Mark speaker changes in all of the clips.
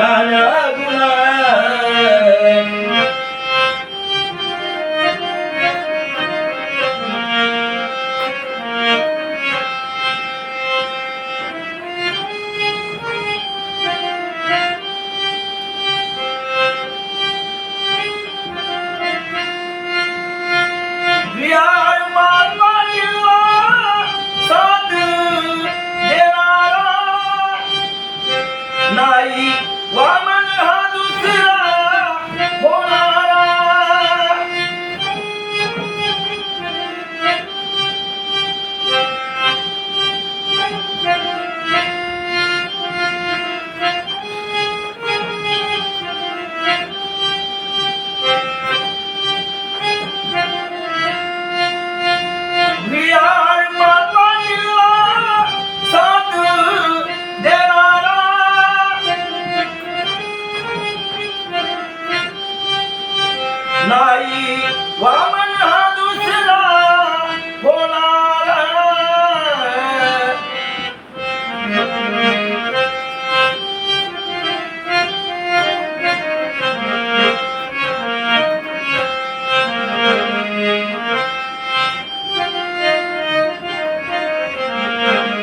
Speaker 1: Yeah.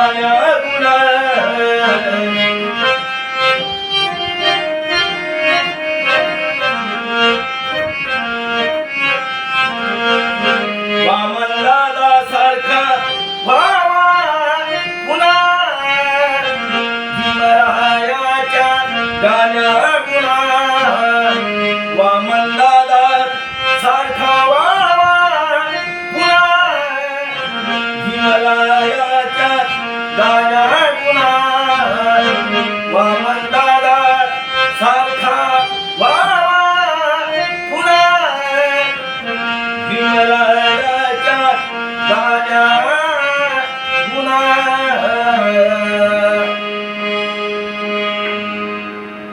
Speaker 1: गुणा मम ददा सरखा बाबा पुला गुणा सारखा ददाखा बाबा पुला لا لا